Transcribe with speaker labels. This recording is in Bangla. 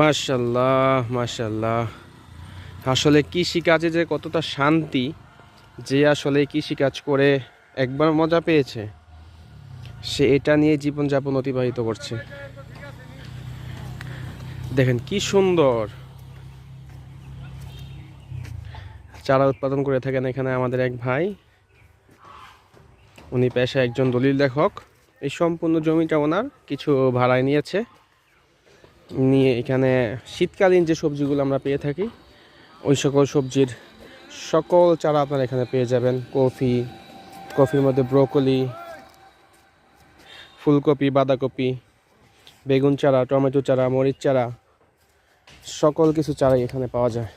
Speaker 1: মাশাল্লাহ মাশাল্লাহ আসলে কৃষিকাজে যে কতটা শান্তি, যে আসলে কৃষিকাজ করে একবার মজা পেয়েছে, সে এটা নিয়ে জীবনযাপন অতিবাহিত করছে। দেখেন কি সুন্দর। চারা উৎপাদন করে থাকেন এখানে আমাদের এক ভাই। উনি পেশায় একজন দলিল লেখক। এই সম্পূর্ণ জমিটা ওনার কিছু ভাড়ায় নিয়েছে। নিয়ে এখানে শীতকালীন যে সবজিগুলো আমরা পেয়ে থাকি, ওই সকল সবজির সকল চারা আপনারা এখানে পেয়ে যাবেন। কফি, কফির মধ্যে ব্রোকলি, ফুলকপি, বাঁধাকপি, বেগুন চারা, টমেটো চারা, মরিচ চারা, সকল কিছু চারাই এখানে পাওয়া যায়।